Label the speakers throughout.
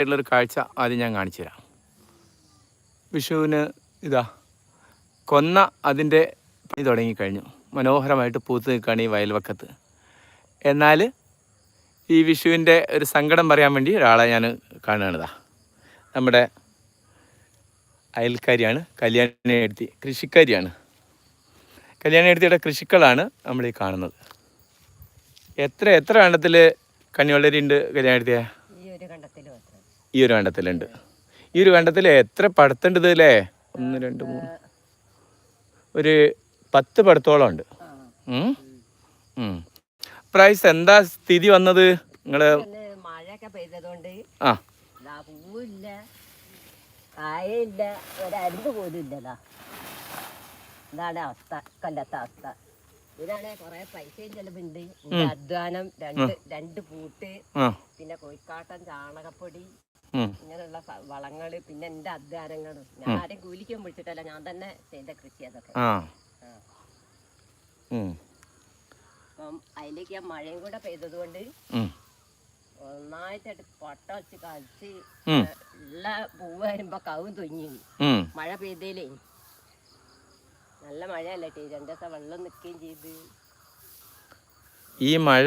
Speaker 1: ആയിട്ടുള്ളൊരു കാഴ്ച ആദ്യം ഞാൻ കാണിച്ചു തരാം. വിഷുവിന് ഇതാ കൊന്ന അതിന്റെ പണി തുടങ്ങിക്കഴിഞ്ഞു. മനോഹരമായിട്ട് പൂത്ത് നിൽക്കുകയാണ് ഈ വയൽവക്കത്ത്. എന്നാൽ ഈ വിഷുവിന്റെ ഒരു സങ്കടം പറയാൻ വേണ്ടി ഒരാളെ ഞാൻ കാണുകയാണിതാ നമ്മുടെ അയൽക്കാരിയാണ് കല്യാണി എഴുത്തി കൃഷിക്കാരിയാണ്. കല്യാണി എഴുത്തിയുടെ കൃഷിക്കളാണ് നമ്മൾ ഈ കാണുന്നത്. എത്ര എത്ര വളരെ ഉണ്ട് കല്യാണി എഴുത്തിയ
Speaker 2: ഈ ഒരു കണ്ടത്തിൽ മാത്രം
Speaker 1: ഈ ഒരു വേണ്ടത്തിലുണ്ട്. ഈ ഒരു വേണ്ടത്തിൽ എത്ര പടത്തുണ്ട് അല്ലേ ഒന്ന് രണ്ട് മൂന്ന്. ഒരു പത്ത് പടത്തോളം ഉണ്ട്. പ്രൈസ് എന്താ സ്ഥിതി വന്നത്? നിങ്ങൾ
Speaker 2: പിന്നെ മഴയൊക്കെ പെയ്തതുകൊണ്ട്
Speaker 1: ആ.
Speaker 2: പൂവില്ല കായയില്ല ഒരരുമ്പ് പോലും ഇല്ലതാ. ഇതാണ് അവസ്ഥ കൊല്ലത്തെ അവസ്ഥ. ഇതാണ് കുറെ പൈസയും ചെലവുണ്ട്. അധ്വാനം രണ്ട് രണ്ട് പൂട്ട് പിന്നെ കോഴിക്കാട്ടൻ ചാണകപ്പൊടി. ഇങ്ങനെയുള്ള വളങ്ങൾ പിന്നെ എന്റെ അധ്വാനങ്ങളും ഞാൻ ആരെയും കൂലിക്കാൻ വിളിച്ചിട്ടല്ല ഞാൻ തന്നെ ചെയ്ത കൃഷി അതൊക്കെ. അപ്പം അതിലേക്ക് ആ മഴയും കൂടെ പെയ്തത് കൊണ്ട്
Speaker 1: ഒന്നായിട്ട്
Speaker 2: ഒന്നായിട്ടായിട്ട് പൊട്ട വെച്ച് കളിച്ച്. ഉള്ള പൂവ് വരുമ്പോ കവും തുങ്ങി. മഴ പെയ്തേലേ. നല്ല മഴയല്ലേ ടീ രണ്ടു ദിവസം വെള്ളം നിൽക്കുകയും ചെയ്ത്.
Speaker 1: ഈ മഴ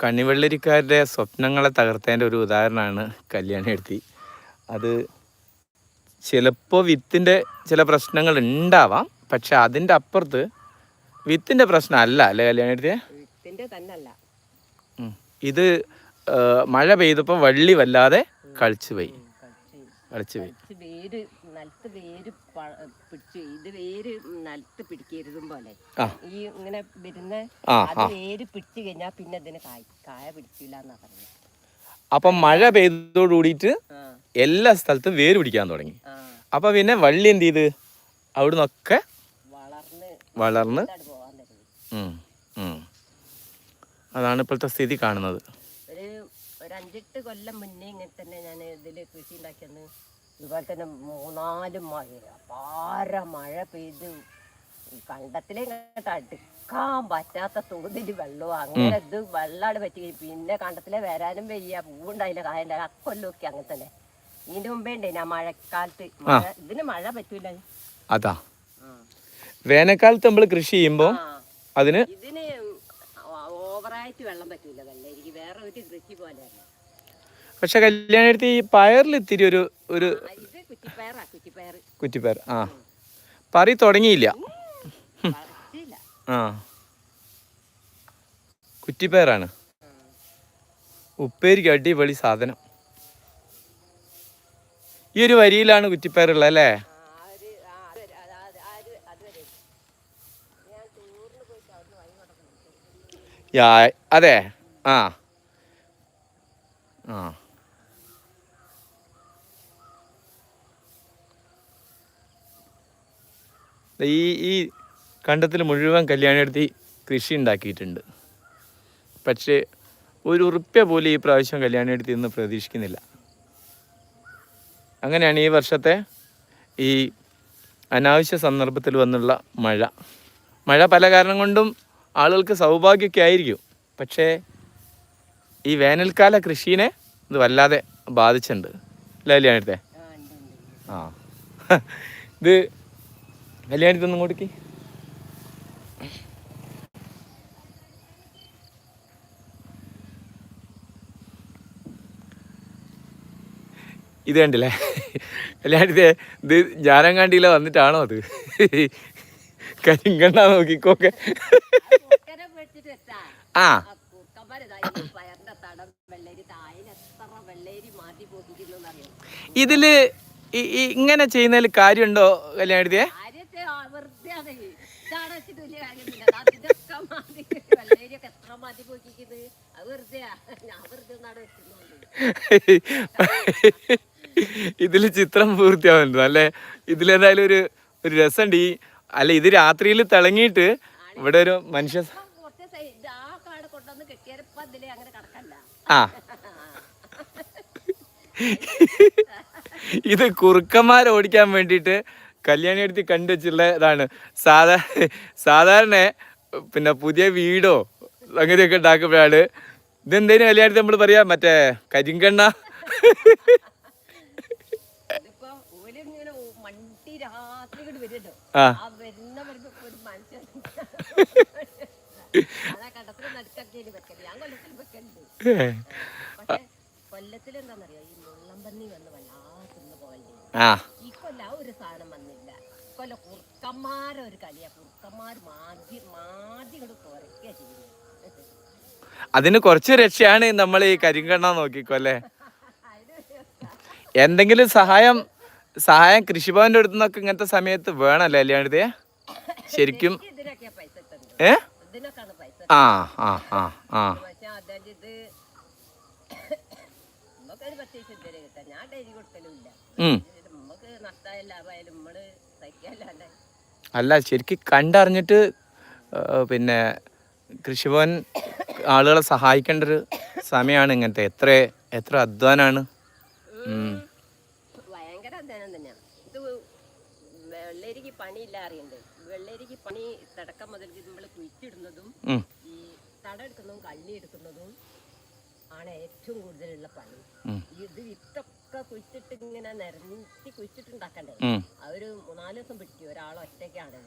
Speaker 1: കണിവെള്ളരിക്കാരുടെ സ്വപ്നങ്ങളെ തകർത്തതിന്റെ ഒരു ഉദാഹരണമാണ് കല്യാണി എടുത്തി. അത് ചിലപ്പോൾ വിത്തിന്റെ ചില പ്രശ്നങ്ങൾ ഉണ്ടാവാം പക്ഷെ അതിന്റെ അപ്പുറത്ത് വിത്തിന്റെ പ്രശ്നമല്ല അല്ലേ കല്യാണി എടുത്തിയെ
Speaker 2: വിത്തിന്റെ തന്നല്ല.
Speaker 1: ഇത് മഴ പെയ്തപ്പോൾ വള്ളി വല്ലാതെ കളിച്ചു പോയി
Speaker 2: കളിച്ചു
Speaker 1: പോയി.
Speaker 2: വേര് നിലത്ത് വേര് പ- പിടിച്ചു. ഇത് വേര് നിലത്ത് പിടിക്കരുതും പോലെ.
Speaker 1: ആ.
Speaker 2: ഈ ഇങ്ങനെ വരുന്ന
Speaker 1: ആ
Speaker 2: അത് വേര് പിടിച്ചു കഴിഞ്ഞാൽ പിന്നെ ഇതിന് കായ കായ പിടിക്കില്ല എന്നാ പറഞ്ഞത്.
Speaker 1: അപ്പം മഴ പെയ്തോടുകൂടിയിട്ട്
Speaker 2: ആ.
Speaker 1: എല്ലാ സ്ഥലത്തും വേര് പിടിക്കാൻ തുടങ്ങി.
Speaker 2: ആ.
Speaker 1: അപ്പം പിന്നെ വള്ളി എന്ത് ചെയ്ത് അവിടെ നിന്നൊക്കെ
Speaker 2: വളർന്ന്
Speaker 1: വളർന്ന്
Speaker 2: ഇതായിട്ട് പോകാൻ തുടങ്ങി.
Speaker 1: ഉം, ഉം. അതാണ് ഇപ്പോഴത്തെ സ്ഥിതി കാണുന്നത്.
Speaker 2: ഒരു അഞ്ചെട്ട് കൊല്ലം മുന്നേ ഇങ്ങനെ തന്നെ ഞാൻ ഇതിൽ കൃഷി ഉണ്ടാക്കിയെന്ന്. ഇതുപോലെ തന്നെ മൂന്നാൽ മഴ പാര മഴ പെയ്ത്. കണ്ടത്തിലേ അടുക്കാൻ പറ്റാത്ത തോതിൽ വെള്ളവും അങ്ങനെ ഇത് വെള്ളമാണ് പറ്റി പിന്നെ കണ്ടത്തിലെ വരാനും വയ്യ പൂവുണ്ടായില്ല കായല്ല അക്കൊല്ലൊക്കെ അങ്ങനെ തന്നെ. ഇതിന്റെ മുമ്പേ ഉണ്ടേ ഞാൻ മഴക്കാലത്ത്. മഴ ഇതിന് മഴ പറ്റൂല.
Speaker 1: അതാ. വേനൽക്കാലത്ത് നമ്മൾ കൃഷി
Speaker 2: ചെയ്യുമ്പോ.
Speaker 1: അതിന്
Speaker 2: ഇതിന് ഓവറായിട്ട് വെള്ളം പറ്റില്ല വെള്ളം. എനിക്ക് വേറെ ഒരു കൃഷി പോലെയല്ല
Speaker 1: പക്ഷെ കല്യാണത്തി ഈ പയറിൽ ഇത്തിരി ഒരു ഒരു
Speaker 2: ആ, ഇത് കുറ്റിപ്പയറാ കുറ്റിപ്പയർ
Speaker 1: കുറ്റിപ്പയർ ആ. പറി തുടങ്ങിയില്ല. ആ. കുറ്റിപ്പയറാണ്. ഉപ്പേരിക്ക് അടിപൊളി സാധനം. ഈ ഒരു വരിയിലാണ് കുറ്റിപ്പയറുള്ളത് അല്ലേ?
Speaker 2: ഞാൻ ടൂറിന് പോയിട്ട് അവിടെ
Speaker 1: യാ അതെ. ആ. ആ. ഈ ഈ കണ്ടത്തിൽ മുഴുവൻ കല്യാണിയെടുത്തി കൃഷി ഉണ്ടാക്കിയിട്ടുണ്ട്. പക്ഷേ ഒരു ഉറുപ്പ്യ പോലും ഈ പ്രാവശ്യം കല്യാണിയെടുത്തി ഇന്ന് പ്രതീക്ഷിക്കുന്നില്ല. അങ്ങനെയാണ് ഈ വർഷത്തെ ഈ അനാവശ്യ സന്ദർഭത്തിൽ വന്നുള്ള മഴ. മഴ പല കാരണം കൊണ്ടും ആളുകൾക്ക് സൗഭാഗ്യമൊക്കെ ആയിരിക്കും. പക്ഷേ ഈ വേനൽക്കാല കൃഷീനെ ഇത് വല്ലാതെ ബാധിച്ചിട്ടുണ്ട്. അല്ലേ കല്യാണത്തെ
Speaker 2: ആ
Speaker 1: ഇത് കല്യാണത്തൊന്നും കൊടുക്കി ഇത് കണ്ടില്ലേ? കല്യാണത്തെ ഇത് ജാനങ്ങാണ്ടിയിലെ വന്നിട്ടാണോ അത്? കരിങ്കണ്ണ നോക്കിക്കോക്കെ. ഇതിൽ ഇങ്ങനെ ചെയ്യുന്നതിൽ കാര്യമുണ്ടോ കല്യാണത്തിയെ ഇതിൽ ചിത്രം പൂർത്തിയാവുന്നുണ്ട്. അല്ലേ? ഇതിലേതായാലും ഒരു ഒരു രസമുണ്ട്. ഈ അല്ല ഇത് രാത്രിയിൽ തിളങ്ങിയിട്ട് ഇവിടെ ഒരു മനുഷ്യ
Speaker 2: ഇപ്പം കുറച്ച് സൈ- ഇത് ആ അതിൽ അങ്ങനെ
Speaker 1: ആ. ഇത് കുറുക്കന്മാരെ ഓടിക്കാൻ വേണ്ടിയിട്ട് കല്യാണി എടുത്ത് കണ്ടുവച്ചിട്ടുള്ള ഇതാണ്. സാധാ സാധാരണ പിന്നെ പുതിയ വീടോ അങ്ങനെയൊക്കെ ഉണ്ടാക്കുമ്പോഴാണ്. ഇതെന്തേലും കല്യാണത്തിൽ നമ്മൾ പറയാ മറ്റേ കരിങ്കണ്ണ. ആ.
Speaker 2: ആ വരുന്ന വരുമ്പോ ഒരു മനുഷ്യൻ അതാ കണ്ടത്തിൽ നടുക്കൊക്കെ വെക്കൽ ഞാൻ കൊല്ലത്തിൽ വെക്കലുണ്ട്
Speaker 1: ഏ.
Speaker 2: പക്ഷെ കൊല്ലത്തിൽ എന്താണെന്നറിയോ ഈ വന്ന് വല്ലാത്തുന്ന പോലെ
Speaker 1: ആ.
Speaker 2: ഈ കൊല്ല ഒരു സാധനം വന്നില്ല. കൊല്ല ഒരു കളിയാ. കുറുക്കന്മാർ മാതി മാതി കൊണ്ട് കുറയ്ക്കുക ചെയ്യുന്നത്
Speaker 1: അതിന് കുറച്ച് രക്ഷയാണ് നമ്മൾ ഈ കരിങ്കണ്ണ നോക്കിക്കോല്ലേ എന്തെങ്കിലും സഹായം സഹായം കൃഷിഭവന്റെ അടുത്ത് നിന്നൊക്കെ ഇങ്ങനത്തെ സമയത്ത് വേണല്ലേ അല്ലാണ്ട് ശരിക്കും ഏ? ആ ആ ആ ആ.
Speaker 2: പക്ഷെ അതായത് ഇത് നമുക്കൊരു പ്രത്യേകിച്ച് ഇതുവരെ കിട്ടാം ഞാൻ ഡെയിലി കൊടുക്കലുമില്ല. നമുക്ക് നഷ്ടമായ ലാഭമായാലും നമ്മൾ സഹിക്കാല്ലാണ്ട്
Speaker 1: അല്ല ശരിക്കും കണ്ടറിഞ്ഞിട്ട് പിന്നെ കൃഷിഭവൻ ആളുകളെ സഹായിക്കേണ്ട ഒരു സമയമാണ് ഇങ്ങനത്തെ. എത്ര എത്ര അധ്വാനാണ്.
Speaker 2: ഭയങ്കര അധ്വാനം തന്നെയാണ്. ഇത് വെള്ളരിക്ക് പണിയില്ല അറിയണ്ട്. വെള്ളരിക്ക് പണി തടക്കം മുതൽ നമ്മൾ കുഴിച്ചിടുന്നതും ഈ തട എടുക്കുന്നതും കള്ളി എടുക്കുന്നതും ആണ് ഏറ്റവും കൂടുതലുള്ള പണി. ഇത് വിത്തൊക്കെ കുഴിച്ചിട്ട് ഇങ്ങനെ നിരത്തി കുഴിച്ചിട്ടുണ്ടാക്കണ്ടേ അവർ മൂന്നാൽ ദിവസം പിടിക്കും. ഒരാൾ ഒറ്റയ്ക്കാണ്.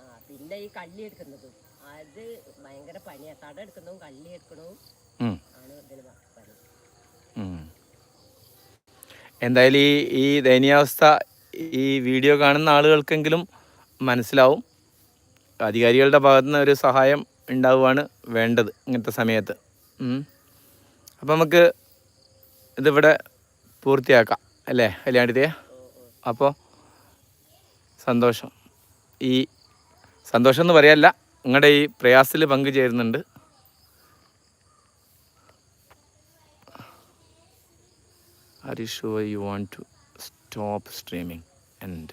Speaker 2: ആ പിന്നെ ഈ കള്ളി എടുക്കുന്നതും. അത് ഭയങ്കര പണിയാ. തട എടുക്കുന്നതും കള്ളി എടുക്കണതും ആണ് ഇതിന് പണി.
Speaker 1: എന്തായാലും ഈ ഈ ദയനീയാവസ്ഥ ഈ വീഡിയോ കാണുന്ന ആളുകൾക്കെങ്കിലും മനസ്സിലാവും. അധികാരികളുടെ ഭാഗത്തുനിന്ന് ഒരു സഹായം ഉണ്ടാവുകയാണ് വേണ്ടത് ഇങ്ങനത്തെ സമയത്ത്. അപ്പം നമുക്ക് ഇതിവിടെ പൂർത്തിയാക്കാം അല്ലേ? കല്യാണിതേ അപ്പോൾ സന്തോഷം. ഈ സന്തോഷം എന്ന് പറയല്ല നിങ്ങളുടെ ഈ പ്രയാസത്തിൽ പങ്കുചേരുന്നുണ്ട്. Are you you want to stop streaming? And